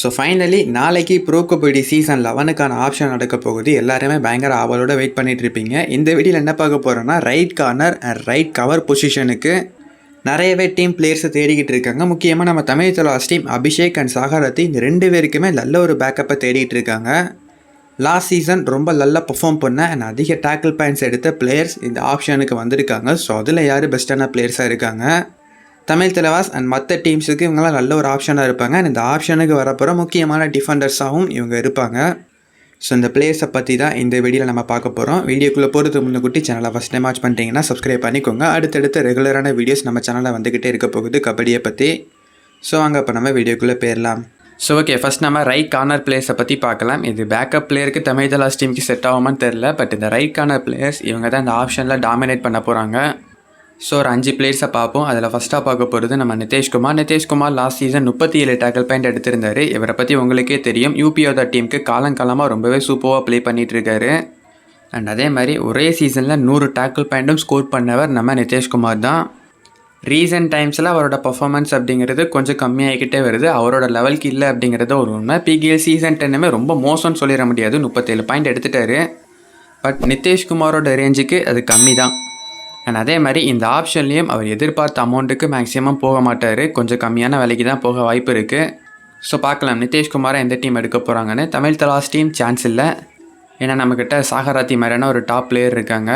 So finally நாளைக்கு pro kabaddi season லெவனுக்கான option நடக்க போகுது. எல்லாருமே பயங்கர ஆவலோட வெயிட் பண்ணிட்டு இருப்பீங்க. இந்த வீடியோவில் என்ன பார்க்க போகிறோன்னா right corner and right cover பொசிஷனுக்கு நிறையவே டீம் பிளேயர்ஸை தேடிக்கிட்டு இருக்காங்க. முக்கியமாக நம்ம தமிழ் தலாஸ் டீம் அபிஷேக் அண்ட் சாகரதி இந்த ரெண்டு பேருக்குமே நல்ல ஒரு பேக்கப்பை தேடிட்டு இருக்காங்க. லாஸ்ட் சீசன் ரொம்ப நல்லா பர்ஃபார்ம் பண்ண அண்ட் அதிக டேக்கிள் பாயிண்ட்ஸ் எடுத்த பிளேயர்ஸ் இந்த ஆப்ஷனுக்கு வந்திருக்காங்க. ஸோ அதில் யார் பெஸ்ட்டான பிளேயர்ஸாக இருக்காங்க? தமிழ் தலைவாஸ் அண்ட் மற்ற டீம்ஸுக்கு இவங்கெல்லாம் நல்ல ஒரு ஆப்ஷனாக இருப்பாங்க. அண்ட் இந்த ஆப்ஷனுக்கு வரப்போகிற முக்கியமான டிஃபெண்டர்ஸாகவும் இவங்க இருப்பாங்க. ஸோ இந்த பிளேயர்ஸை பற்றி தான் இந்த வீடியோவில் நம்ம பார்க்க போகிறோம் வீடியோக்குள்ளே போகிறதுக்கு முன்ன சேனலை ஃபஸ்ட் டைம் வாட்ச் பண்ணிட்டீங்கன்னா சப்ஸ்கிரைப் பண்ணிக்கோங்க. அடுத்தடுத்த ரெகுலரான வீடியோஸ் நம்ம சேனலில் வந்துக்கிட்டே இருக்க போகுது கபடியை பற்றி ஸோ அங்கே இப்போ நம்ம வீடியோக்குள்ளே போயிடலாம் ஸோ ஓகே ஃபஸ்ட் நம்ம ரைட் கார்னர் பிளேயர்ஸை பற்றி பார்க்கலாம். இது பேக்கப் பிளேயருக்கு தமிழ் தலாஸ் டீமுக்கு செட் ஆகுமான்னு தெரில பட் இந்த ரைட் கார்னர் பிளேயர்ஸ் இவங்க தான் இந்த ஆப்ஷனில் டாமினேட் பண்ண போகிறாங்க ஸோ ஒரு அஞ்சு பிளேயர்ஸை பார்ப்போம். அதில் ஃபஸ்ட்டாக பார்க்க போகிறது நம்ம நிதேஷ்குமார். நிதேஷ்குமார் லாஸ்ட் சீசன் முப்பத்தி ஏழு டேக்கல் பாயிண்ட் எடுத்திருந்தார். இவரை பற்றி உங்களுக்கே தெரியும். யூபிஓ டீமுக்கு காலங்காலமாக ரொம்பவே சூப்பராக ப்ளே பண்ணிகிட்ருக்காரு அண்ட் அதே மாதிரி ஒரே சீசனில் நூறு டேக்கிள் பாயிண்ட்டும் ஸ்கோர் பண்ணவர் நம்ம நிதேஷ்குமார் தான். ரீசன்ட் டைம்ஸில் அவரோட பர்ஃபார்மன்ஸ் அப்படிங்கிறது கொஞ்சம் கம்மியாகிக்கிட்டே வருது. அவரோட லெவலுக்கு இல்லை அப்படிங்கிறது ஒரு உண்மை. பிகேஎல் சீசன் டென்னுமே ரொம்ப மோசம்னு சொல்லிட முடியாது. முப்பத்தேழு பாயிண்ட் எடுத்துட்டாரு. பட் நிதேஷ்குமாரோட ரேஞ்சுக்கு அது கம்மி தான் அண்ட் அதே மாதிரி இந்த ஆப்ஷன்லேயும் அவர் எதிர்பார்த்த அமௌண்ட்டுக்கு மேக்ஸிமம் போக மாட்டார். கொஞ்சம் கம்மியான விலைக்கு தான் போக வாய்ப்பு இருக்குது ஸோ பார்க்கலாம். நிதேஷ்குமாரை எந்த டீம் எடுக்க போகிறாங்கன்னு தமிழ் தலாஸ் டீம் சான்ஸ் இல்லை. ஏன்னா நம்மக்கிட்ட சாகராத்தி மாதிரியான ஒரு டாப் பிளேயர் இருக்காங்க.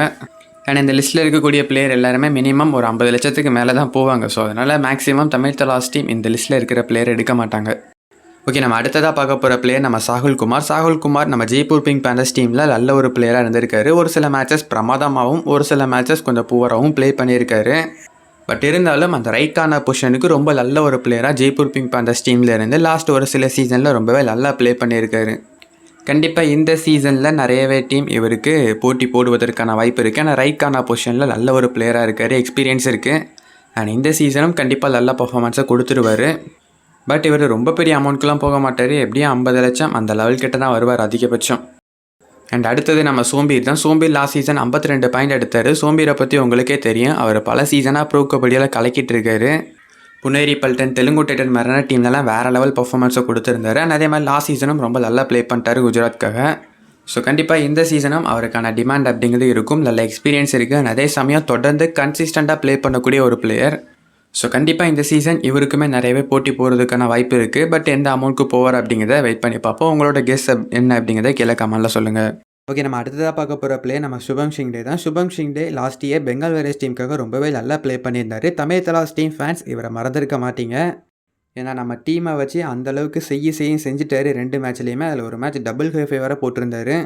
அண்ட் இந்த லிஸ்ட்டில் இருக்கக்கூடிய பிளேயர் எல்லாருமே மினிமம் ஒரு ஐம்பது லட்சத்துக்கு மேலே தான் போவாங்க. ஸோ அதனால் மேக்ஸிமம் தமிழ் தலாஸ் டீம் இந்த லிஸ்ட்டில் இருக்கிற பிளேயர் எடுக்க மாட்டாங்க. ஓகே நம்ம அடுத்ததாக பார்க்க போகிற பிளேயர் நம்ம சாகுல் குமார். சாகுல் குமார் நம்ம ஜெய்ப்பூர் பிங்க் பேண்டர்ஸ் டீமில் நல்ல ஒரு பிளேயராக இருந்திருக்காரு. ஒரு சில மேட்சஸ் பிரமாதமாகவும் ஒரு சில மேட்சஸ் கொஞ்சம் புவராகவும் ப்ளே பண்ணியிருக்காரு. பட் இருந்தாலும் அந்த ரைட்டான பொசிஷனுக்கு ரொம்ப நல்ல ஒரு பிளேயராக ஜெய்ப்பூர் பிங்க் பேண்டர்ஸ் டீமில் இருந்து லாஸ்ட் ஒரு சில சீசனில் ரொம்பவே நல்லா ப்ளே பண்ணியிருக்காரு. கண்டிப்பாக இந்த சீசனில் நிறையவே டீம் இவருக்கு போட்டி போடுவதற்கான வாய்ப்பு இருக்குது ஆனால் ரைக்கான பொசிஷனில் நல்ல ஒரு பிளேயராக இருக்கார். எக்ஸ்பீரியன்ஸ் இருக்குது அண்ட் இந்த சீசனும் கண்டிப்பாக நல்ல பர்ஃபாமன்ஸை கொடுத்துருவாரு. பட் இவர் ரொம்ப பெரிய அமௌண்ட்க்குலாம் போக மாட்டார். எப்படியும் ஐம்பது லட்சம் அந்த லெவல் கிட்ட தான் வருவார் அதிகபட்சம். அண்ட் அடுத்தது நம்ம சோம்பீர் தான். சோம்பீர் லாஸ்ட் சீசன் 52 ரெண்டு பாயிண்ட் எடுத்தார். சோம்பீரை பற்றி உங்களுக்கே தெரியும். அவர் பல சீசனாக ப்ரோ கபடியில் கலக்கிட்டு இருக்காரு. புனேரி பல்டன் தெலுங்கு டைட்டன் மாதிரியான டீம்லலாம் வேறு லெவல் பர்ஃபார்மன்ஸை கொடுத்துருந்தாரு. அண்ட் அதே மாதிரி லாஸ்ட் சீசனும் ரொம்ப நல்லா ப்ளே பண்ணிட்டாரு குஜராத்காக. ஸோ கண்டிப்பாக இந்த சீசனும் அவருக்கான டிமாண்ட் அப்படிங்கிறது இருக்கும். நல்ல எக்ஸ்பீரியன்ஸ் இருக்குது அதே சமயம் தொடர்ந்து கன்சிஸ்டண்ட்டாக ப்ளே பண்ணக்கூடிய ஒரு பிளேயர் ஸோ கண்டிப்பாக இந்த சீசன் இவருக்குமே நிறையவே போட்டி போகிறதுக்கான வாய்ப்பு இருக்குது பட் எந்த அமௌண்ட்க்கு போவார் அப்படிங்கிறத வெயிட் பண்ணி பார்ப்போம். உங்களோட கெஸ் என்ன அப்படிங்கிறத கீழே சொல்லுங்கள் ஓகே நம்ம அடுத்ததாக பார்க்க போகிற பிளே நம்ம சுபம் ஷிங்டே தான். Shubham Shinde last year Bengal warriors டீமுக்காக ரொம்பவே நல்லா ப்ளே பண்ணியிருந்தாரு. தமிழ் தலாஸ் டீம் ஃபேன்ஸ் இவரை மறந்துருக்க மாட்டீங்க. ஏன்னா நம்ம டீமை வச்சு அந்தளவுக்கு செய்ய செய்யும் செஞ்சுட்டாரு ரெண்டு மேட்ச்லேயுமே அதில் ஒரு மேட்ச் டபுள் ஹேஃபை வர போட்டிருந்தாரு.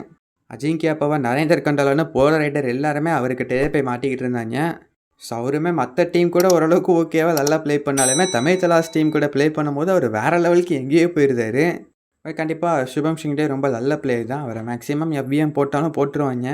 அஜிங்கியா பவா நரேந்தர் கண்டலான்னு போல ரைடர் எல்லாருமே அவர்கிட்டயே போய் மாட்டிக்கிட்டு இருந்தாங்க. ஸோ அவருமே மற்ற டீம் கூட ஓரளவுக்கு ஓகேவா நல்லா ப்ளே பண்ணாலுமே தமிழ் தலாஸ் டீம் கூட ப்ளே பண்ணும்போது அவர் வேறு லெவலுக்கு எங்கேயோ போயிருந்தாரு. கண்டிப்பாக சுபம் சிங்டே ரொம்ப நல்ல பிளேயர் தான். அவரை மேக்ஸிமம் எவ்விஎம் போட்டாலும் போட்டுருவாங்க.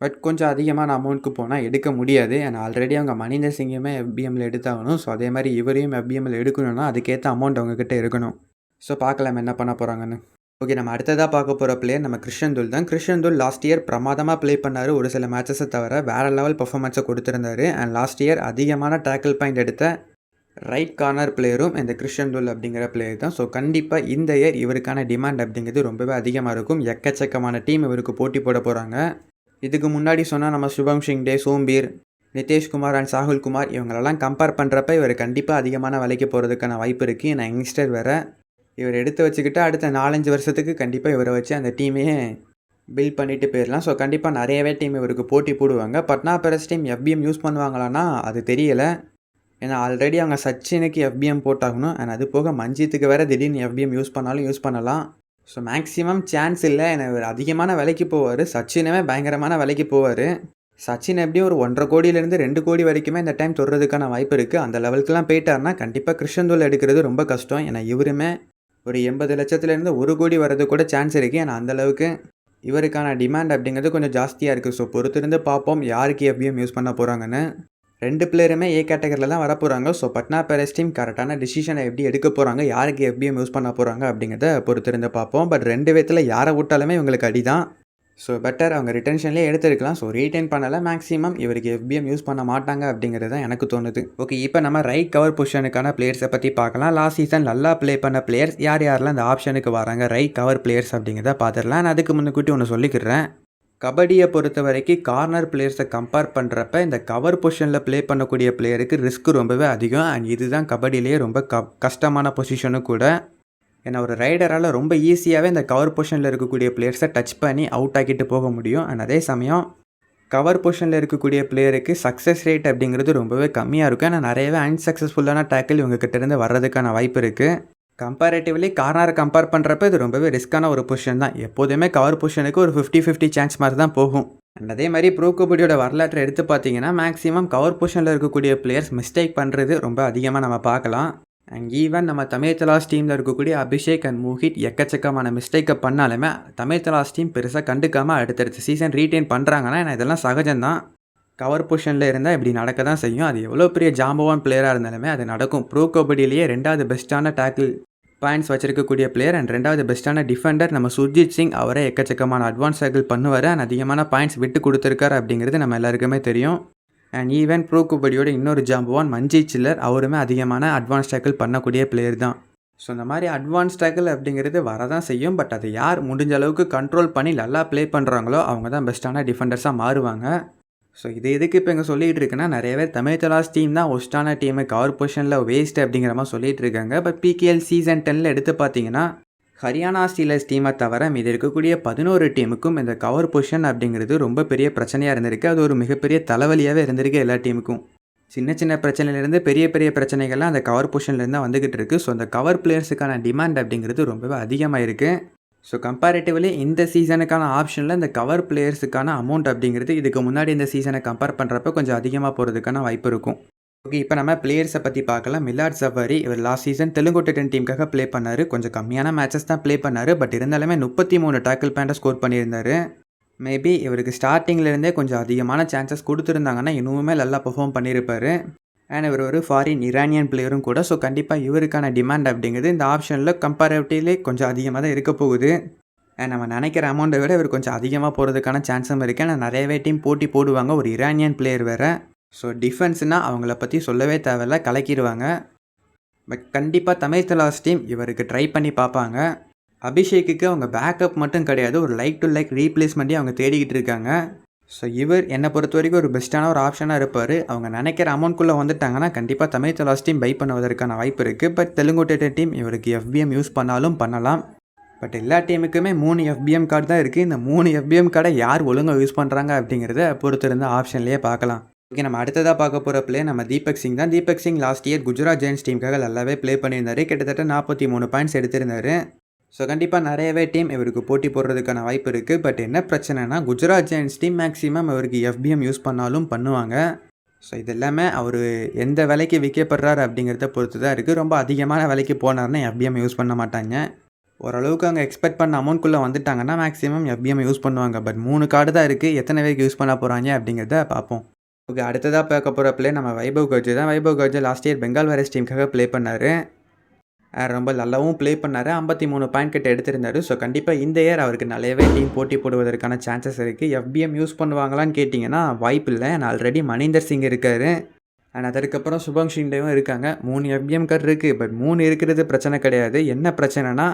பட் கொஞ்சம் அதிகமான அமௌண்ட்டுக்கு போனால் எடுக்க முடியாது. ஏன்னா ஆல்ரெடி அவங்க மணிந்தர் சிங்குமே எஃபிஎம்மில் எடுத்தாகணும். ஸோ அதே மாதிரி இவரையும் எஃபிஎம்மில் எடுக்கணும்னா அதுக்கேற்ற அமௌண்ட் அவங்கக்கிட்ட இருக்கணும். ஸோ பார்க்கலாம் என்ன பண்ண போகிறாங்கன்னு ஓகே நம்ம அடுத்ததாக பார்க்க போகிற பிளேயர் நம்ம கிருஷ்ணன் துல் தான். கிருஷ்ணன் துல் லாஸ்ட் இயர் பிரமாதமாக ப்ளே பண்ணார். ஒரு சில மேட்சஸை தவிர வேறு லெவல் பர்ஃபார்மன்ஸை கொடுத்துருந்தாரு. அண்ட் லாஸ்ட் இயர் அதிகமான டேக்கிள் பாயிண்ட் எடுத்த ரைட் கார்னர் பிளேயரும் இந்த கிருஷ்ணன் துல் அப்படிங்கிற பிளேயர் தான். ஸோ கண்டிப்பாக இந்த இயர் இவருக்கான டிமாண்ட் அப்படிங்கிறது ரொம்பவே அதிகமாக இருக்கும். எக்கச்சக்கமான டீம் இவருக்கு போட்டி போட போகிறாங்க இதுக்கு முன்னாடி சொன்னால் நம்ம சுபம் ஷிங்டே சோம்பீர் நிதேஷ்குமார் அண்ட் சாகுல் குமார் இவங்களெல்லாம் கம்பேர் பண்ணுறப்ப இவர் கண்டிப்பாக அதிகமான விலைக்கு போகிறதுக்கான வாய்ப்பு இருக்குது நான் யங்ஸ்டர் வேறு. இவர் எடுத்து வச்சுக்கிட்டு அடுத்த நாலஞ்சு வருஷத்துக்கு கண்டிப்பாக இவரை வச்சு அந்த டீமையே பில்ட் பண்ணிட்டு போயிடலாம். ஸோ கண்டிப்பாக நிறையவே டீம் இவருக்கு போட்டி போடுவாங்க. Patna pirates team FBM use பண்ணுவாங்களான்னா அது தெரியலை. ஏன்னா ஆல்ரெடி அவங்க சச்சினுக்கு எஃபிஎம் போட்டாகணும். அண்ட் அது போக மஞ்சித்துக்கு வேறு திடீர்னு எஃபிஎம் யூஸ் பண்ணாலும் யூஸ் பண்ணலாம். ஸோ மேக்ஸிமம் சான்ஸ் இல்லை. ஏன்னா இவர் அதிகமான விலைக்கு போவார். சச்சினுமே பயங்கரமான விலைக்கு போவார். சச்சின் எப்படியும் ஒரு ஒன்றரை கோடியிலேருந்து ரெண்டு கோடி வரைக்குமே இந்த டைம் தொடுறதுக்கான வாய்ப்பு இருக்குது அந்த லெவலுக்குலாம் போயிட்டாருன்னா கண்டிப்பாக கிருஷ்ணந்தூள் எடுக்கிறது ரொம்ப கஷ்டம். ஏன்னா இவருமே ஒரு எண்பது லட்சத்துலேருந்து ஒரு கோடி வர்றது கூட சான்ஸ் இருக்குது ஏன்னா அந்தளவுக்கு இவருக்கான டிமாண்ட் அப்படிங்கிறது கொஞ்சம் ஜாஸ்தியாக இருக்குது ஸோ பொறுத்திருந்து பார்ப்போம் யாருக்கு எஃபிஎம் யூஸ் பண்ண போகிறாங்கன்னு ரெண்டு பிளேயருமே ஏ கேட்டகரியில் தான் வரப்போகிறாங்க ஸோ பட்னா பேரஸ் டீம் கரெக்டான டிசிஷனை எப்படி எடுக்க போகிறாங்க யாருக்கு எப்படியும் யூஸ் பண்ண போகிறாங்க அப்படிங்கிறத பொறுத்திருந்து பார்ப்போம். பட் ரெண்டு விதத்தில் யாரை விட்டாலுமே இவங்களுக்கு அடி தான் ஸோ பெட்டர் அவங்க ரிட்டன்ஷன்லேயே எடுத்துருக்கலாம். ஸோ ரீட்டைன் பண்ணலை. மேக்ஸிமம் இவருக்கு எஃபிஎம் யூஸ் பண்ண மாட்டாங்க அப்படிங்கிறது தான் எனக்கு தோணுது. ஓகே இப்போ நம்ம ரைட் கவர் பொசிஷனுக்கான பிளேயர்ஸை பற்றி பார்க்கலாம். லாஸ்ட் சீசன் நல்லா ப்ளே பண்ண பிளேயர்ஸ் யார் யாரெல்லாம் அந்த ஆப்ஷனுக்கு வராங்க? ரைட் கவர் பிளேயர்ஸ் அப்படிங்கிறத பார்த்துடலாம். நான் அதுக்கு முன்னுக்கூட்டி ஒன்று சொல்லிக்கிறேன். கபடியை பொறுத்த வரைக்கும் கார்னர் பிளேயர்ஸை கம்பேர் பண்ணுறப்ப இந்த கவர் பொசிஷனில் ப்ளே பண்ணக்கூடிய பிளேயருக்கு ரிஸ்க் ரொம்பவே அதிகம். அண்ட் இதுதான் கபடியிலேயே ரொம்ப க கஷ்டமான பொசிஷனும் கூட. ஏன்னா ஒரு ரைடரால் ரொம்ப ஈஸியாகவே இந்த கவர் பொஷனில் இருக்கக்கூடிய பிளேயர்ஸை டச் பண்ணி அவுட் ஆக்கிட்டு போக முடியும். அண்ட் அதே சமயம் கவர் பொஷனில் இருக்கக்கூடிய பிளேயருக்கு சக்ஸஸ் ரேட் அப்படிங்கிறது ரொம்பவே கம்மியாக இருக்கும். ஆனால் நிறையவே அன்சக்ஸஸ்ஃபுல்லான டேக்கிள் இவங்க வர்றதுக்கான வாய்ப்பு இருக்குது கம்பேரேட்டிவ்லி கார்னரை கம்பேர் பண்ணுறப்ப இது ரொம்பவே ரிஸ்க்கான ஒரு பொசிஷன் தான். எப்போதுமே கவர் பொசிஷனுக்கு ஒரு ஃபிஃப்டி ஃபிஃப்டி சான்ஸ் மாதிரி தான் போகும். அண்ட் அதே மாதிரி ப்ரோ கபடியோட வரலாற்றை எடுத்து பார்த்தீங்கன்னா மேக்ஸிமம் கவர் பொசிஷனில் இருக்கக்கூடிய பிளேயர்ஸ் மிஸ்டேக் பண்ணுறது ரொம்ப அதிகமாக நம்ம பார்க்கலாம். அண்ட் ஈவன் நம்ம தமிழ் தலாஸ் டீமில் இருக்கக்கூடிய அபிஷேக் அண்ட் மோஹித் எக்கச்சக்கமான மிஸ்டேக்கை பண்ணாலுமே தமிழ் தலாஸ் டீம் பெருசாக கண்டுக்காமல் அடுத்தடுத்த சீசன் ரீட்டைன் பண்ணுறாங்கன்னா நான் இதெல்லாம் சகஜம்தான். கவர் பொசிஷனில் இருந்தால் இப்படி நடக்க தான் செய்யும். அது எவ்வளோ பெரிய ஜாம்பவான் பிளேயராக இருந்தாலுமே அது நடக்கும். ப்ரோ கபடியிலேயே ரெண்டாவது பெஸ்ட்டான டேக்கிள் பாயிண்ட்ஸ் வச்சிருக்கக்கூடிய பிளேயர் அண்ட் ரெண்டாவது பெஸ்ட்டான டிஃபெண்டர் நம்ம சுர்ஜித் சிங் அவரே எக்கச்சக்கமான அட்வான்ஸ் டேக்கிள் பண்ணுவார். அண்ட் அதிகமான பாயிண்ட்ஸ் விட்டு கொடுத்துருக்காரு அப்படிங்கிறது நம்ம எல்லாருக்குமே தெரியும். அண்ட் ஈவன் ப்ரோ இன்னொரு ஜாம்புவான் மஞ்சி சில்லர். அவருமே அதிகமான அட்வான்ஸ் டேக்கிள் பண்ணக்கூடிய பிளேயர் தான். ஸோ இந்த மாதிரி அட்வான்ஸ் டேக்கிள் அப்படிங்கிறது வரதான் செய்யும். பட் அதை யார் முடிஞ்ச அளவுக்கு கண்ட்ரோல் பண்ணி நல்லா ப்ளே பண்ணுறாங்களோ அவங்க தான் பெஸ்ட்டான டிஃபெண்டர்ஸாக மாறுவாங்க. ஸோ இது எதுக்கு இப்போ இங்கே சொல்லிகிட்டு இருக்குன்னா நிறைய பேர் தமிழ் தலாஸ் டீம் தான் ஒஸ்டான டீமு கவர் பொசிஷனில் வேஸ்ட் அப்படிங்கிற மாதிரி சொல்லிகிட்டு இருக்காங்க. பட் பிகேஎல் சீசன் டென்னில் எடுத்து பார்த்தீங்கன்னா ஹரியானா ஸ்டீலர்ஸ் டீமை தவிர மீது இருக்கக்கூடிய பதினோரு டீமுக்கும் இந்த கவர் பொசிஷன் அப்படிங்கிறது ரொம்ப பெரிய பிரச்சனையாக இருந்திருக்கு. அது ஒரு மிகப்பெரிய தலைவலியாகவே இருந்திருக்கு எல்லா டீமுக்கும். சின்ன சின்ன பிரச்சனையிலேருந்து பெரிய பெரிய பிரச்சனைகள்லாம் அந்த கவர் பொசிஷன்லேருந்து வந்துக்கிட்டு இருக்குது ஸோ அந்த கவர் பிளேயர்ஸுக்கான டிமாண்ட் அப்படிங்கிறது ரொம்பவே அதிகமாக இருக்குது ஸோ கம்பேரிட்டிவ்லி இந்த சீசனுக்கான ஆப்ஷனில் இந்த கவர் பிளேயர்ஸுக்கான அமௌண்ட் அப்படிங்கிறது இதுக்கு முன்னாடி இந்த சீசனை கம்பேர் பண்ணுறப்ப கொஞ்சம் அதிகமாக போகிறதுக்கான வாய்ப்பு இருக்கும். ஓகே இப்போ நம்ம பிளேயர்ஸை பற்றி பார்க்கலாம். மிலாட் சஃபாரி இவர் லாஸ்ட் சீசன் தெலுங்கு டென் டீமுக்காக ப்ளே பண்ணார். கொஞ்சம் கம்மியான மேட்சஸ் தான் ப்ளே பண்ணார். பட் இருந்தாலுமே முப்பத்தி மூணு டேக்கிள் பேண்டை ஸ்கோர் பண்ணியிருந்தார். மேபி இவருக்கு ஸ்டார்டிங்லேருந்தே கொஞ்சம் அதிகமான சான்சஸ் கொடுத்துருந்தாங்கன்னா இன்னுமே நல்லா பெர்ஃபார்ம் பண்ணியிருப்பார். அண்ட் இவர் ஒரு ஃபாரின் இரானியன் பிளேயரும் கூட. ஸோ கண்டிப்பாக இவருக்கான டிமாண்ட் அப்படிங்கிறது இந்த ஆப்ஷனில் கம்பேரிட்டிவ்லே கொஞ்சம் அதிகமாக தான் இருக்க போகுது. அண்ட் நம்ம நினைக்கிற அமௌண்ட்டை விட இவர் கொஞ்சம் அதிகமாக போகிறதுக்கான சான்ஸும் இருக்குது ஆனால் நிறையவே டீம் போட்டி போடுவாங்க. ஒரு இரானியன் பிளேயர் வேறு. ஸோ டிஃபென்ஸ்னால் அவங்கள பற்றி சொல்லவே தேவையில்ல கலக்கிடுவாங்க பட் கண்டிப்பாக தமிழ் தலாஸ் டீம் இவருக்கு ட்ரை பண்ணி பார்ப்பாங்க அபிஷேக்குக்கு அவங்க பேக்கப் மட்டும் கிடையாது ஒரு லைக் டு லைக் ரீப்ளேஸ்மெண்ட்டே அவங்க தேடிக்கிட்டு இருக்காங்க. ஸோ இவர் என்னை பொறுத்த வரைக்கும் ஒரு பெஸ்ட்டான ஒரு ஆப்ஷனாக இருப்பார். அவங்க நினைக்கிற அமௌண்ட்குள்ளே வந்துட்டாங்கன்னா கண்டிப்பாக தமிழ் தலாஸ் டீம் பை பண்ணுவதற்கான வாய்ப்பு இருக்குது பட் தெலுங்கு டீம் இவருக்கு எஃபிஎம் யூஸ் பண்ணாலும் பண்ணலாம். பட் எல்லா டீமுக்குமே மூணு எஃபிஎம் கார்டு தான் இருக்குது இந்த மூணு எஃபிஎம் கார்டை யார் ஒழுங்காக யூஸ் பண்ணுறாங்க அப்படிங்கிறத பொறுத்திருந்த ஆப்ஷன்லேயே பார்க்கலாம். ஓகே நம்ம அடுத்ததாக பார்க்க போகிற பிளே நம்ம தீபக் சிங் தான். Deepak Singh last year Gujarat giants டீமுக்காக நல்லாவே ப்ளே பண்ணியிருந்தார். கிட்டத்தட்ட நாற்பத்தி மூணு பாயிண்ட்ஸ் எடுத்திருந்தார். ஸோ கண்டிப்பாக நிறையவே டீம் இவருக்கு போட்டி போடுறதுக்கான வாய்ப்பு இருக்குது பட் என்ன பிரச்சனைனா குஜராத் ஜெயின்ஸ் டீம் மேக்ஸிமம் அவருக்கு எஃபிஎம் யூஸ் பண்ணாலும் பண்ணுவாங்க. ஸோ இது எல்லாமே அவர் எந்த விலைக்கு விற்கப்படுறாரு அப்படிங்கிறத பொறுத்து தான் இருக்குது ரொம்ப அதிகமான விலைக்கு போனார்னா எஃபிஎம் யூஸ் பண்ண மாட்டாங்க. ஓரளவுக்கு அவங்க எக்ஸ்பெக்ட் பண்ண அமௌண்ட்குள்ளே வந்துட்டாங்கன்னா மேக்ஸிமம் எஃபிஎம் யூஸ் பண்ணுவாங்க. பட் மூணு கார்டு தான் இருக்குது எத்தனை பேருக்கு யூஸ் பண்ண போகிறாங்க அப்படிங்கிறத பார்ப்போம். ஓகே அடுத்ததாக பார்க்க போகிற பிளே நம்ம வைபவ் கர்ஜி தான். Vaibhav Garje last year Bengal warriors டீமுக்காக play பண்ணார். ரொம்ப நல்லாவும் ப்ளே பண்ணார். ஐம்பத்தி மூணு பாயிண்ட் கிட்ட எடுத்திருந்தார். ஸோ கண்டிப்பாக இந்த இயர் அவருக்கு நிறையவே டீம் போட்டி போடுவதற்கான சான்சஸ் இருக்குது எஃபிஎம் யூஸ் பண்ணுவாங்களான்னு கேட்டிங்கன்னா வாய்ப்பு இல்லை. நான் ஆல்ரெடி மணிந்தர் சிங் இருக்கார். அண்ட் அதற்கப்புறம் சுபம் ஷிண்டேவும் இருக்காங்க. மூணு எஃபிஎம் கார்டு இருக்குது பட் மூணு இருக்கிறது பிரச்சனை கிடையாது. என்ன பிரச்சனைனா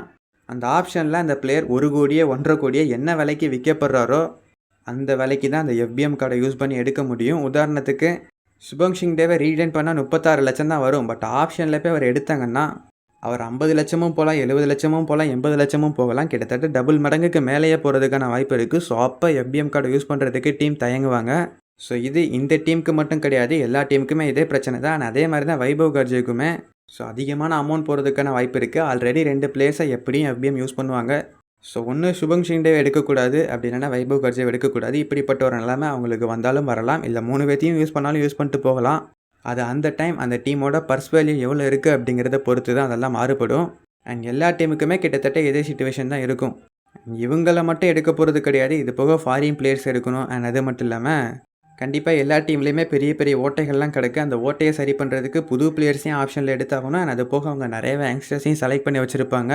அந்த ஆப்ஷனில் அந்த பிளேயர் ஒரு கோடியே ஒன்றரை கோடியே என்ன விலைக்கு விற்கப்படுறாரோ அந்த விலைக்கு தான் அந்த எஃபிஎம் கார்டை யூஸ் பண்ணி எடுக்க முடியும். உதாரணத்துக்கு சுபங் சிங் டேவை ரீடைன் பண்ணால் முப்பத்தாறு லட்சம் தான் வரும். பட் ஆப்ஷனில் போய் அவர் எடுத்தாங்கன்னா அவர் ஐம்பது லட்சமும் போகலாம் எழுபது லட்சமும் போகலாம் எண்பது லட்சமும் போகலாம். கிட்டத்தட்ட டபுள் மடங்குக்கு மேலேயே போகிறதுக்கான வாய்ப்பு இருக்குது ஸோ அப்போ எஃபிஎம் கார்டு யூஸ் பண்ணுறதுக்கு டீம் தயங்குவாங்க. ஸோ இது இந்த டீமுக்கு மட்டும் கிடையாது. எல்லா டீமுக்குமே இதே பிரச்சனை தான். ஆனால் அதே மாதிரி தான் வைபவ் கர்ஜுக்குமே. ஸோ அதிகமான அமௌண்ட் போகிறதுக்கான வாய்ப்பு இருக்குது ஆல்ரெடி ரெண்டு பிளேஸை எப்படியும் எஃபிஎம் யூஸ் பண்ணுவாங்க. ஸோ ஒன்று சுபங் ஷிண்டே எடுக்கக்கூடாது. அப்படி இல்லைன்னா வைபவ் கர்ஜேவ் எடுக்கக்கூடாது இப்படிப்பட்ட ஒரு நிலைமை அவங்களுக்கு வந்தாலும் வரலாம். இல்லை மூணு பேர்த்தையும் யூஸ் பண்ணாலும் யூஸ் பண்ணிட்டு போகலாம். அது அந்த டைம் அந்த டீமோட பர்ஸ் வேல்யூ எவ்வளோ இருக்குது அப்படிங்கிறத பொறுத்து தான் அதெல்லாம் மாறுபடும். அண்ட் எல்லா டீமுக்குமே கிட்டத்தட்ட இதே சுச்சுவேஷன் தான் இருக்கும். இவங்கள மட்டும் எடுக்க போகிறது கிடையாது. இது போக ஃபாரின் பிளேயர்ஸ் எடுக்கணும். அண்ட் அது மட்டும் இல்லாமல் கண்டிப்பாக எல்லா டீம்லேயுமே பெரிய பெரிய ஓட்டைகள்லாம் கிடக்கு. அந்த ஓட்டையை சரி பண்ணுறதுக்கு புது பிளேயர்ஸையும் ஆப்ஷனில் எடுத்தாகணும். அண்ட் அது போக அவங்க நிறைய யங்ஸ்டர்ஸையும் செலக்ட் பண்ணி வச்சுருப்பாங்க.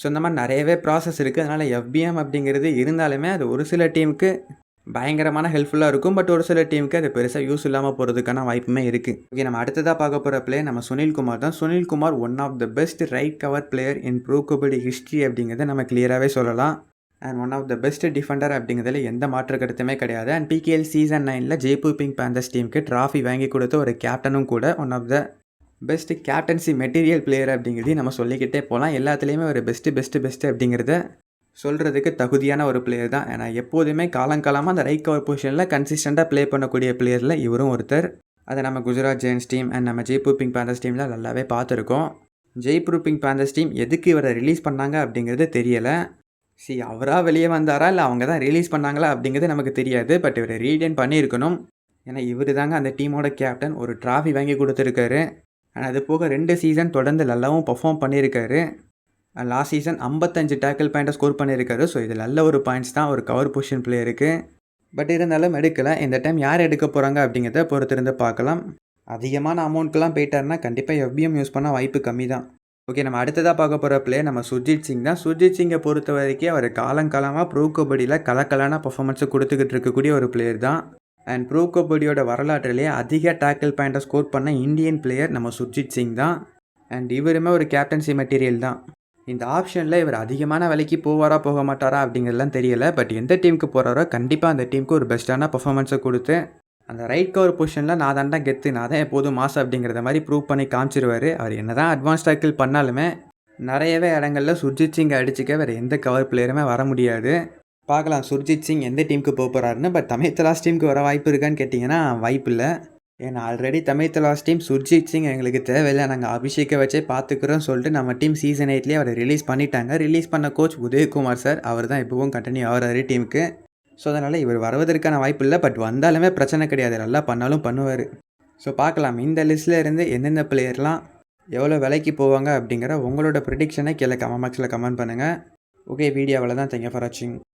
ஸோ இந்த மாதிரி நிறையவே ப்ராசஸ் இருக்குது அதனால் எஃபிஎம் அப்படிங்கிறது இருந்தாலுமே அது ஒரு சில டீமுக்கு பயங்கரமான ஹெல்ப்ஃபுல்லாக இருக்கும். பட் ஒரு சில டீமுக்கு அது பெருசாக யூஸ் இல்லாமல் போகிறதுக்கான வாய்ப்புமே இருக்குது ஓகே நம்ம அடுத்ததாக பார்க்க போகிற பிளேயர் நம்ம சுனில்குமார் தான். Sunil Kumar one of the best right cover player in pro kabaddi history அப்படிங்கிறத நம்ம கிளியராகவே சொல்லலாம். And one of the best defender அப்படிங்கிறதுல எந்த மாற்று கருத்துமே கிடையாது. அண்ட் பிகேஎல் சீசன் நைனில் ஜெய்ப்பூர் பிங் பேந்தர்ஸ் டீமுக்கு ட்ராஃபி வாங்கி கொடுத்த ஒரு கேப்டனும் கூட one of the best captaincy material player அப்படிங்கிறதையும் நம்ம சொல்லிக்கிட்டே போகலாம் எல்லாத்துலேயுமே ஒரு பெஸ்ட்டு பெஸ்ட்டு பெஸ்ட்டு அப்படிங்கிறத சொல்கிறதுக்கு தகுதியான ஒரு பிளேயர் தான். ஏன்னா எப்போதுமே காலங்காலமாக அந்த ரைட் கவர் பொசிஷனில் கன்சிஸ்டண்ட்டாக ப்ளே பண்ணக்கூடிய பிளேயரில் இவரும் ஒருத்தர். அதை நம்ம குஜராத் ஜெயின்ஸ் டீம் அண்ட் நம்ம ஜெய்ப்பூர் பிங்க் பேந்தர்ஸ் டீமில் நல்லாவே பார்த்துருக்கோம். ஜெய்ப்பூர் பிங்க் பேந்தர்ஸ் டீம் எதுக்கு இவரை ரிலீஸ் பண்ணாங்க அப்படிங்கிறது தெரியலை. சி அவராக வெளியே வந்தாரா? இல்லை அவங்க தான் ரிலீஸ் பண்ணாங்களா அப்படிங்கிறது நமக்கு தெரியாது. பட் இவரை ரீடைன் பண்ணியிருக்கணும். ஏன்னா இவர் தாங்க அந்த டீமோட கேப்டன் ஒரு ட்ராஃபி வாங்கி கொடுத்துருக்காரு. அண்ட் அது போக ரெண்டு சீசன் தொடர்ந்து நல்லாவும் பர்ஃபார்ம் பண்ணியிருக்காரு. லாஸ்ட் சீசன் ஐம்பத்தஞ்சு டேக்கிள் பாயிண்ட்டை ஸ்கோர் பண்ணியிருக்காரு. ஸோ இது நல்ல ஒரு பாயிண்ட்ஸ் தான். ஒரு கவர் பொசிஷன் பிளேயருக்கு பட் இருந்தாலும் எடுக்கலை. இந்த டைம் யார் எடுக்க போகிறாங்க அப்படிங்கிறத பொறுத்திருந்து பார்க்கலாம். அதிகமான அமௌண்ட்க்கெலாம் போயிட்டாருன்னா கண்டிப்பாக எஃபிஎம் யூஸ் பண்ண வாய்ப்பு கம்மி தான் ஓகே நம்ம அடுத்ததாக பார்க்க போகிற பிளேயர் நம்ம சுர்ஜித் சிங் தான். சுர்ஜித் சிங்கை பொறுத்த வரைக்கும் அவர் காலங்காலமாக ப்ரோ கபடியில் கலக்கலான பர்ஃபார்மன்ஸை கொடுத்துக்கிட்டு இருக்கக்கூடிய ஒரு பிளேயர் தான். அண்ட் ப்ரோ கபடியோட வரலாற்றிலே அதிக டேக்கிள் பாயிண்ட்டை ஸ்கோர் பண்ண இந்தியன் பிளேயர் நம்ம சுர்ஜித் சிங் தான். அண்ட் இவருமே ஒரு கேப்டன்சி மெட்டீரியல் தான். இந்த ஆப்ஷனில் இவர் அதிகமான விலைக்கு போவாரா போக மாட்டாரா அப்படிங்கிறதுலாம் தெரியல. பட் எந்த டீமுக்கு போகிறாரோ கண்டிப்பாக அந்த டீமுக்கு ஒரு பெஸ்ட்டான பர்ஃபார்மன்ஸை கொடுத்து அந்த ரைட் கவர் பொசிஷனில் நான் தாண்டா கெத்து நான் தான் எப்போதும் மாஸ் அப்படிங்கிறத மாதிரி ப்ரூவ் பண்ணி காமிச்சிருவார். அவர் என்ன தான் அட்வான்ஸ் டேக்கிள் பண்ணாலுமே நிறையவே இடங்களில் சுர்ஜித் சிங்கை அடிச்சுக்க வேறு எந்த கவர் பிளேயருமே வர முடியாது. பார்க்கலாம். சுர்ஜித் சிங் எந்த டீமுக்கு போக போகிறாருன்னு பட் தமிழ் தலாஸ் டீமுக்கு வர வாய்ப்பு இருக்கான்னு கேட்டிங்கன்னா வாய்ப்பு இல்லை. ஏன்னா ஆல்ரெடி தமிழ் தலாஸ் டீம் சுர்ஜித் சிங் எங்களுக்கு தேவையில்லை. நாங்கள் அபிஷேக்கை வச்சே பார்த்துக்குறோம் சொல்லிட்டு நம்ம டீம் சீசன் எயிட்லேயே அவரை ரிலீஸ் பண்ணிட்டாங்க. ரிலீஸ் பண்ண கோச் உதயகுமார் சார் அவர் தான் இப்போவும் கண்டினியூ ஆகிறாரு டீமுக்கு ஸோ அதனால் இவர் வருவதற்கான வாய்ப்பு இல்லை பட் வந்தாலுமே பிரச்சனை கிடையாது. நல்லா பண்ணாலும் பண்ணுவார். ஸோ பார்க்கலாம். இந்த லிஸ்ட்டில் இருந்து எந்தெந்த பிளேயர்லாம் எவ்வளோ விலைக்கு போவாங்க அப்படிங்கிற உங்களோட ப்ரிடிக்ஷனை கீழே கமெண்ட் பாக்ஸில் கமெண்ட் பண்ணுங்கள் ஓகே வீடியோவில் தான் தேங்க்யூ ஃபார் வாட்சிங்